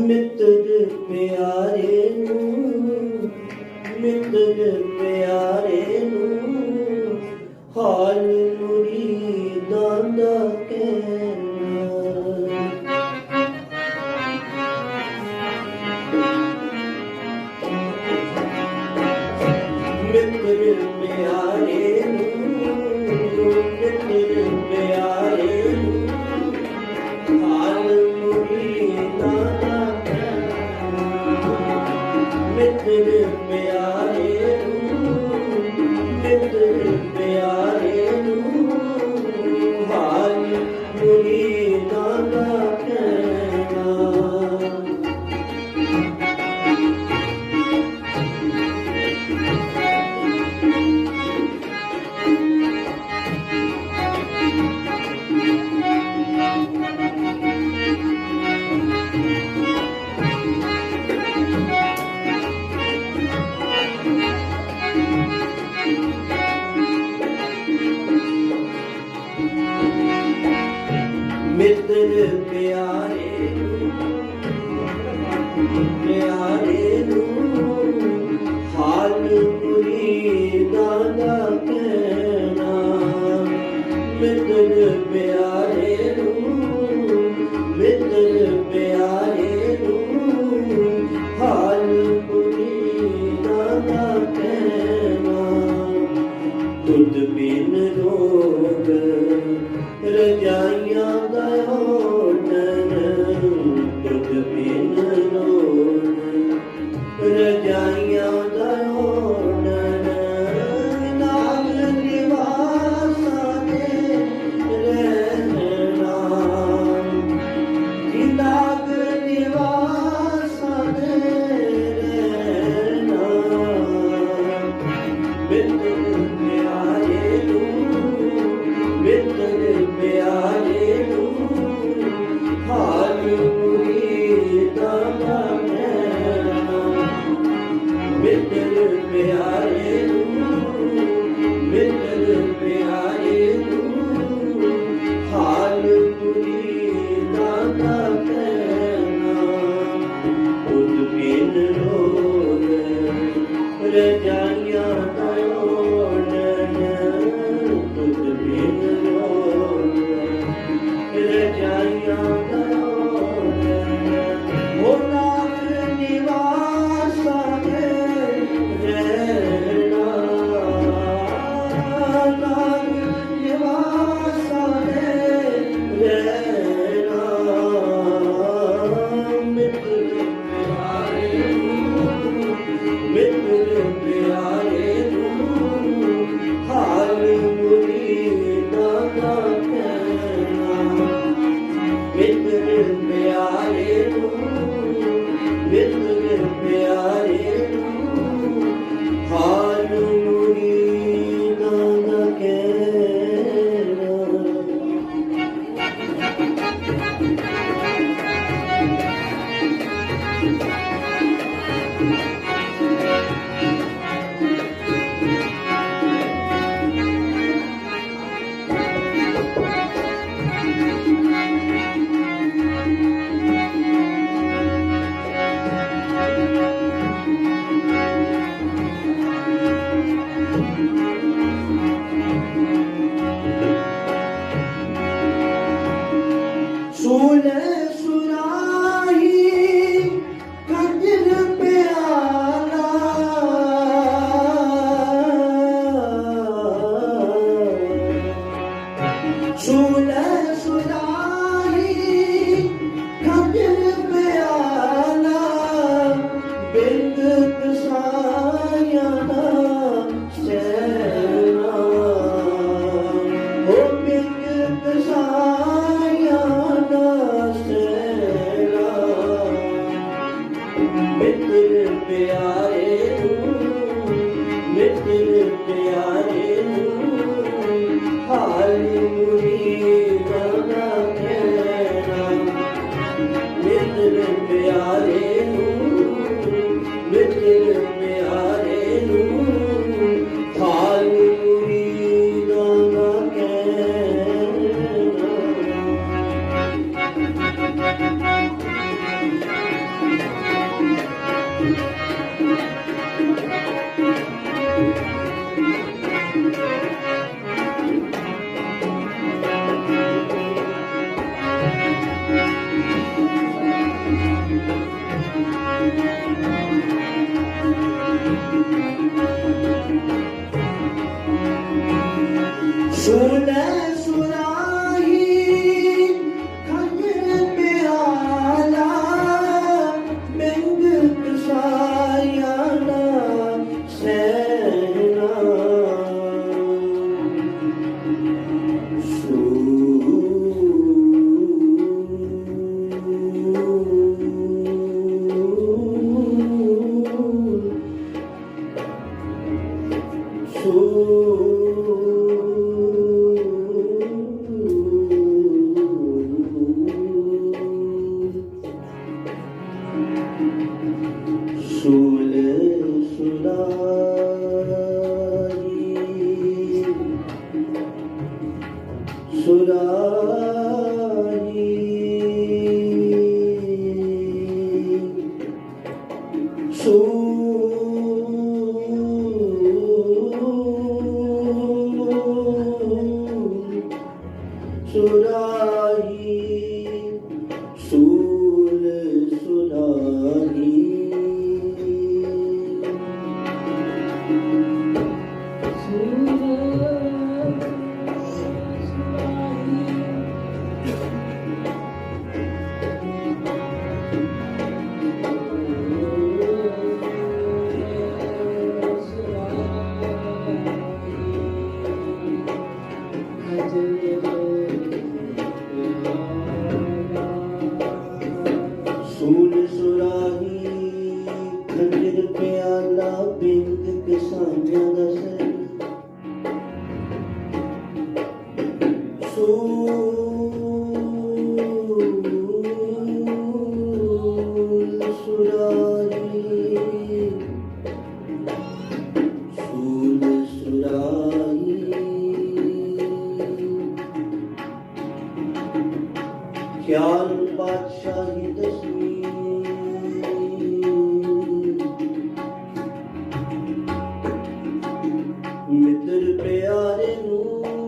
ਮਿੱਤਰ ਪਿਆਰੇ ਨੂੰ ਮਿੱਤਰ ਪਿਆਰੇ ਨੂੰ ਹਾਲ ਮੁਰੀਦਾਂ ਦਾ ਪਿਆਰੇ ਤੂੰ রে নূর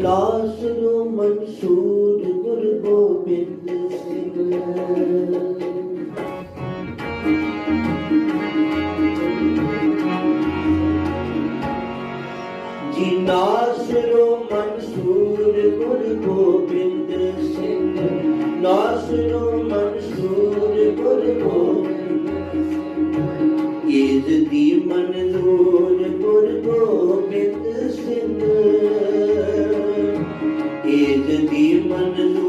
ਲਾਸ ਨੂੰ ਮਨਸੂਰ ਗੁਰ ਗੋਬਿੰਦ ਸਿੰਘ। ਜੀ ਨਾਸਰੋ ਮਨਸੂਰ ਗੁਰ ਗੋਬਿੰਦ ਸਿੰਘ। ਨਾਸਰੋ ਮਨਸੂਰ ਗੁਰ ਗੋਬਿੰਦ ਈਜ਼ ਦੀ ਮਨਜ਼ੂਰ ਗੁਰ ਗੋਬਿੰਦ ਸਿੰਘ। एक दीमन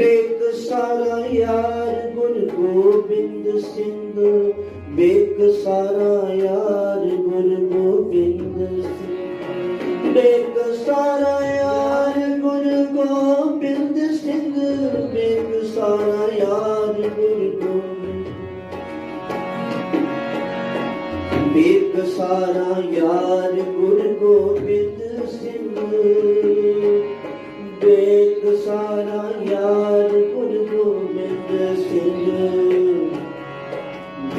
ਬੇਕ ਸਾਰਾ ਯਾਰ ਗੁਰ ਗੋਬਿੰਦ ਸਿੰਘ ਬੇਕ ਸਾਰਾ ਯਾਰ ਗੁਰ ਗੋਬਿੰਦ ਸਿੰਘ ਬੇਕ ਸਾਰਾ ਯਾਰ ਗੁਰ ਗੋਬਿੰਦ ਸਿੰਘ ਬੇਕ ਸਾਰਾ ਯਾਰ ਗੁਰ ਗੋਬਿੰਦ ਬੇਕ ਸਾਰਾ ਯਾਰ ਗੁਰ ਗੋਬਿੰਦ ਸਿੰਘ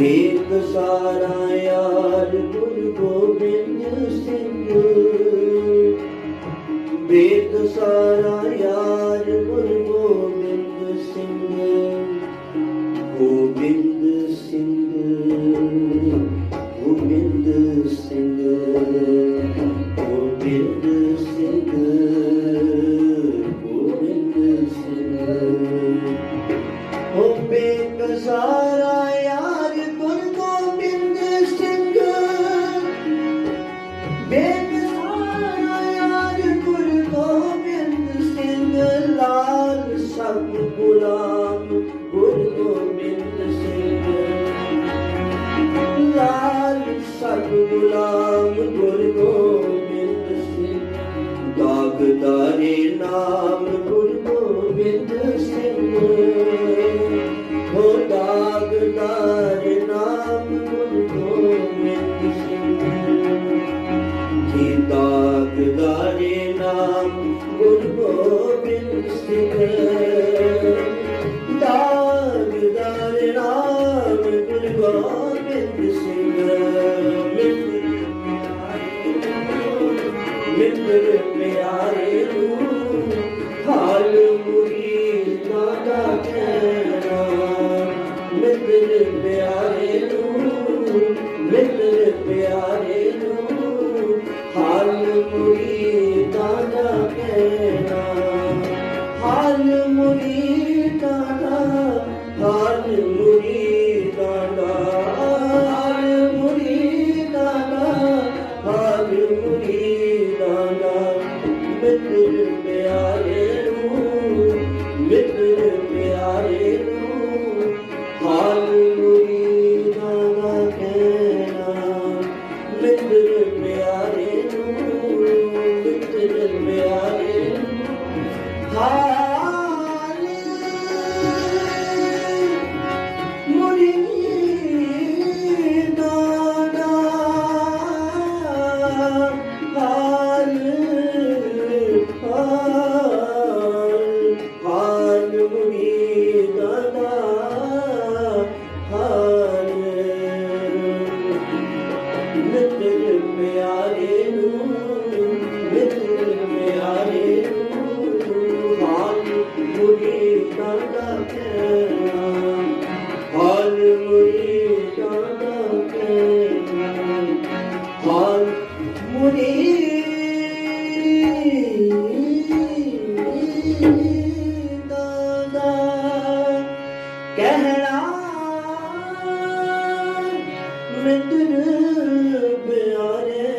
ਵੇਦ ਸਾਰਾ ਯਾਰ ਗੁਰੂ ਗੋਬਿੰਦ ਸਿੰਘ। ਵੇਦ ਸਾਰਾ ਯਾਰ ben dönüp yâre